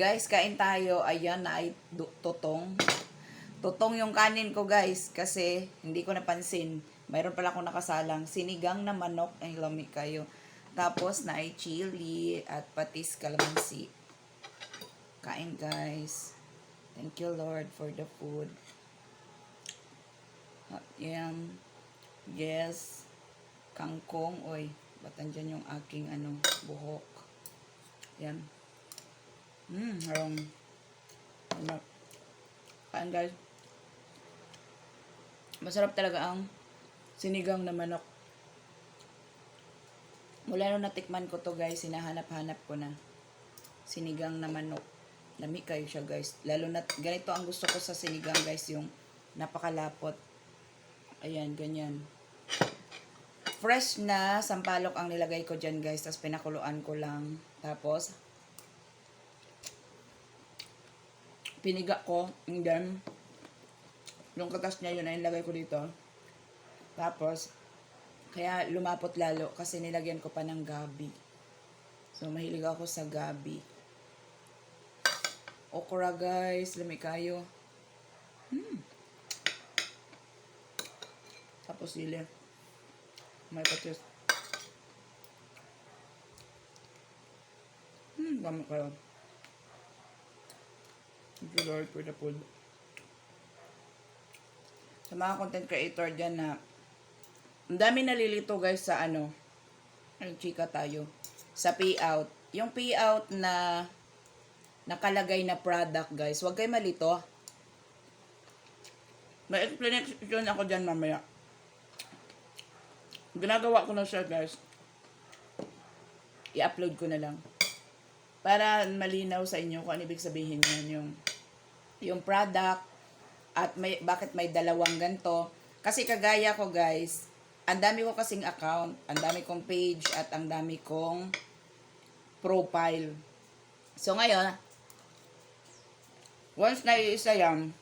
Guys, kain tayo. Ayan na ay tutong. Tutong yung kanin ko guys kasi hindi ko napansin. Mayroon pala akong nakasalang sinigang na manok. Ay, lami kayo. Tapos na ay chili at patis kalamansi. Kain guys. Thank you Lord for the food. At yan. Yes. Kangkong. Oy, ba't andyan yung aking ano, buhok. Yan. Mmm, harong. Ano. Kain guys. Masarap talaga ang sinigang na manok. Mula nung natikman ko to guys, hinahanap-hanap ko na. Sinigang na manok. Lami kayo siya guys. Lalo na, ganito ang gusto ko sa sinigang guys, yung napakalapot. Ayan, ganyan. Fresh na sampalok ang nilagay ko dyan guys, tapos pinakuluan ko lang. Tapos, piniga ko, and then, yung katas niya yun ay nilagay ko dito. Tapos, kaya lumapot lalo kasi nilagyan ko pa ng gabi. So, mahilig ako sa gabi. Okra guys, lami kayo. Hmm. Tapos sili. May patis. Hmm, dami kayo. Thank you Lord for the food. Sa mga content creator dyan na ang dami nalilito guys sa ano chika tayo sa payout. Yung payout na nakalagay na product guys, huwag kayo malito. May explanation ako dyan mamaya. Ginagawa ko na siya guys. I-upload ko na lang. Para malinaw sa inyo kung ano ibig sabihin yan yung yung product at may bakit may dalawang ganto. Kasi kagaya ko guys, ang dami ko kasing account, ang dami kong page at ang dami kong profile. So ngayon, once na iisa yan,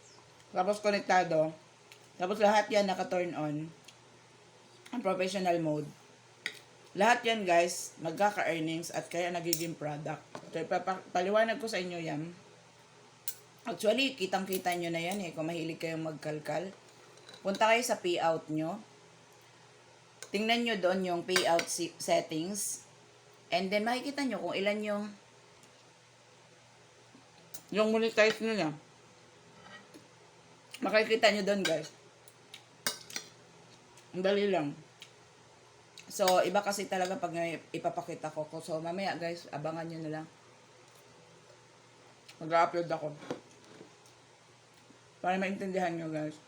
tapos konektado, tapos lahat yan naka-turn on, ang professional mode. Lahat yan guys, magkaka-earnings at kaya nagiging product. So, paliwanag ko sa inyo yan. Actually, kitang-kita nyo na yan eh, kung mahilig kayong magkalkal. Punta kayo sa payout nyo. Tingnan nyo doon yung payout settings. And then, makikita nyo kung ilan yung yung monetize nyo niya. Makikita nyo doon, guys. Ang dali lang. So, iba kasi talaga pag ipapakita ko. So, mamaya, guys, abangan nyo na lang. Mag-upload ako. Para maintindihan nyo, guys.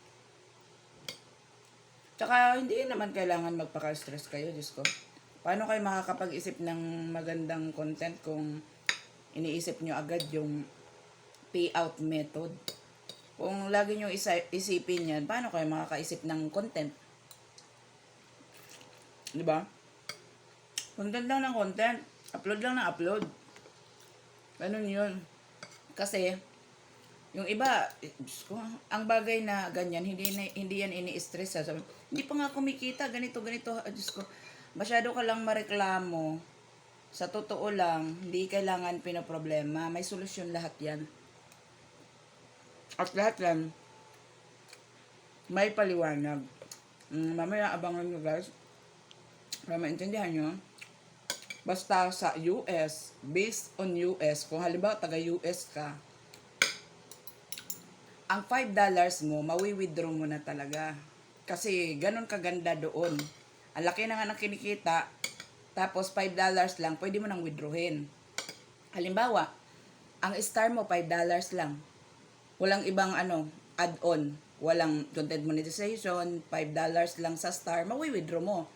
Tsaka, hindi naman kailangan magpaka-stress kayo, Diyos ko. Paano kayo makakapag-isip ng magandang content kung iniisip nyo agad yung payout method? Kung lagi nyo isipin yan, paano kayo makakaisip ng content? Di ba? Content lang ng content. Upload lang ng upload. Ganun yun. Kasi, yung iba, eh, ko, ang bagay na ganyan, hindi, na, hindi yan ini-stress. Sabi, hindi pa nga kumikita, ganito, ganito. Diyos ko, masyado ka lang mareklamo. Sa totoo lang, hindi kailangan pinoproblema. May solusyon lahat yan. At lahat yan, may paliwanag. Mm, mamaya abangan nyo guys. Para maintindihan nyo. Basta sa US, based on US, kung halimbawa taga-US ka, ang $5 mo, mawi-withdraw mo na talaga. Kasi ganun kaganda doon. Ang laki na nga ng kinikita, tapos $5 lang, pwede mo nang withdrawin. Halimbawa, ang star mo $5 lang. Walang ibang ano, add-on. Walang content monetization, $5 lang sa star, mawi-withdraw mo.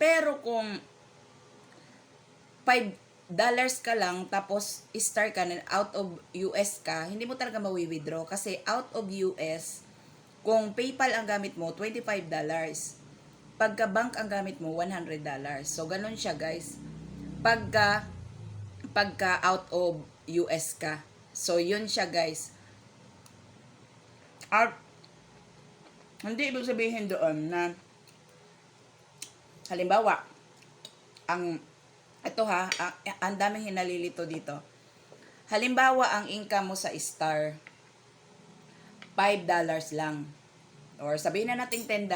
Pero kung 5 dollars ka lang tapos star ka na out of US ka, hindi mo talaga mawi-withdraw kasi out of US, kung PayPal ang gamit mo, 25 dollars. Pagka bank ang gamit mo, 100 dollars. So ganun siya, guys. Pagka pagka out of US ka. So yun siya, guys. At hindi ibig sabihin doon na halimbawa, ang ito ha, ang, ang daming hinalilito dito. Halimbawa, ang income mo sa Star, $5 lang. Or sabihin na natin $10.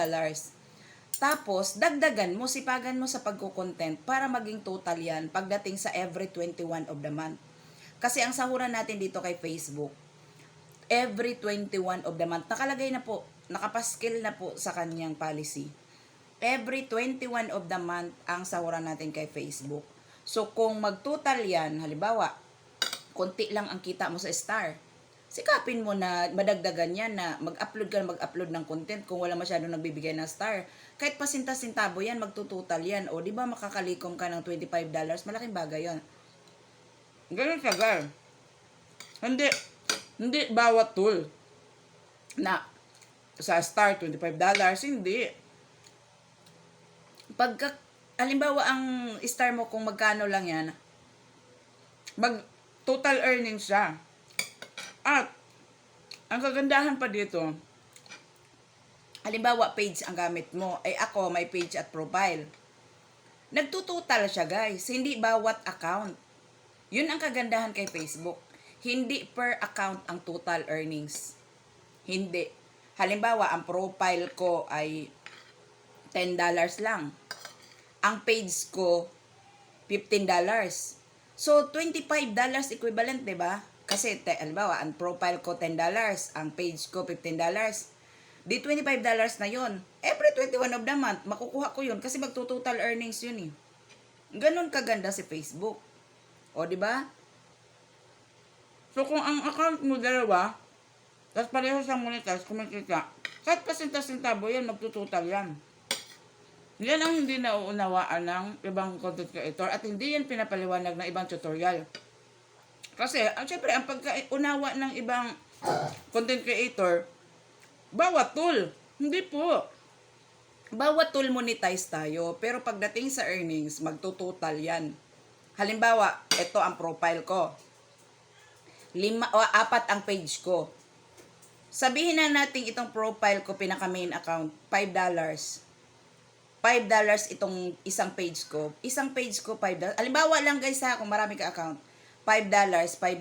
Tapos, dagdagan mo, sipagan mo sa pagkukontent para maging total yan pagdating sa every 21 of the month. Kasi ang sahuran natin dito kay Facebook, every 21 of the month, nakalagay na po, nakapaskil na po sa kanyang policy. Every 21 of the month ang sahuran natin kay Facebook. So, kung mag-total yan, halimbawa, konti lang ang kita mo sa star. Sikapin mo na madagdagan yan na mag-upload ka na mag-upload ng content kung wala masyadong nagbibigay ng star. Kahit pasinta-sintabo yan, magtututal yan. O, di ba makakalikom ka ng $25, malaking bagay yan. Ganun siya, girl. Hindi, hindi bawat tool na sa star, $25, hindi. Pagka, halimbawa ang star mo kung magkano lang yan, mag total earnings siya. At, ang kagandahan pa dito, halimbawa page ang gamit mo, ay ako may page at profile. Nagtutotal siya guys, hindi bawat account. Yun ang kagandahan kay Facebook. Hindi per account ang total earnings. Hindi. Halimbawa, ang profile ko ay $10 lang. Ang page ko, $15. So, $25 equivalent, di ba? Kasi, te, halimbawa, ang profile ko $10, ang page ko $15. Di $25 na yon. Every 21 of the month, makukuha ko yun kasi magtutotal earnings yun eh. Ganon kaganda si Facebook. O, di ba? So, kung ang account mo dalawa, tapos pareho siyang monetize, kumikita, kahit pasinta-sintabo yan, magtutotal yan. Yan ang hindi nauunawaan ng ibang content creator at hindi yan pinapaliwanag ng ibang tutorial. Kasi, ang syempre, ang pagkaunawa ng ibang content creator, bawat tool. Hindi po. Bawat tool monetize tayo, pero pagdating sa earnings, magtutotal yan. Halimbawa, ito ang profile ko. Lima, o apat ang page ko. Sabihin na natin itong profile ko, pinaka main account, $5. $5 itong isang page ko. Isang page ko, $5. Halimbawa lang guys ha, kung marami ka account. $5, $5,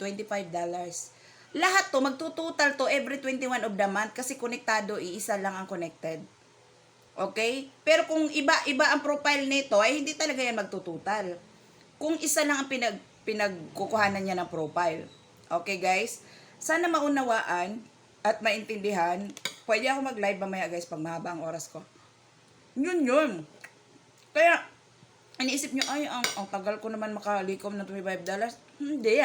$25. Lahat to, magtutotal to every 21 of the month kasi konektado, iisa lang ang connected. Okay? Pero kung iba-iba ang profile nito, ay hindi talaga yan magtutotal. Kung isa lang ang pinag, pinagkukuhanan niya ng profile. Okay guys? Sana maunawaan at maintindihan. Pwede ako mag-live mamaya guys pag mahaba ang oras ko. Yun yun. Kaya, iniisip nyo, ay, ang, ang tagal ko naman makalikom ng $25. Hindi.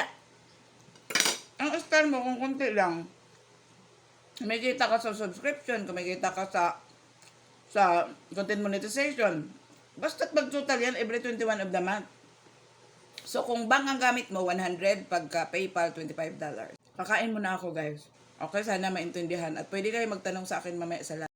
Ang style mo, kung konti lang, may kita ka sa subscription, kung may kita ka sa sa content monetization. Basta't mag-total yan every 21 of the month. So, kung bang ang gamit mo, 100, pagka PayPal, $25. Kakain muna ako, guys. Okay, sana maintindihan. At pwede kayo magtanong sa akin mamaya sa live.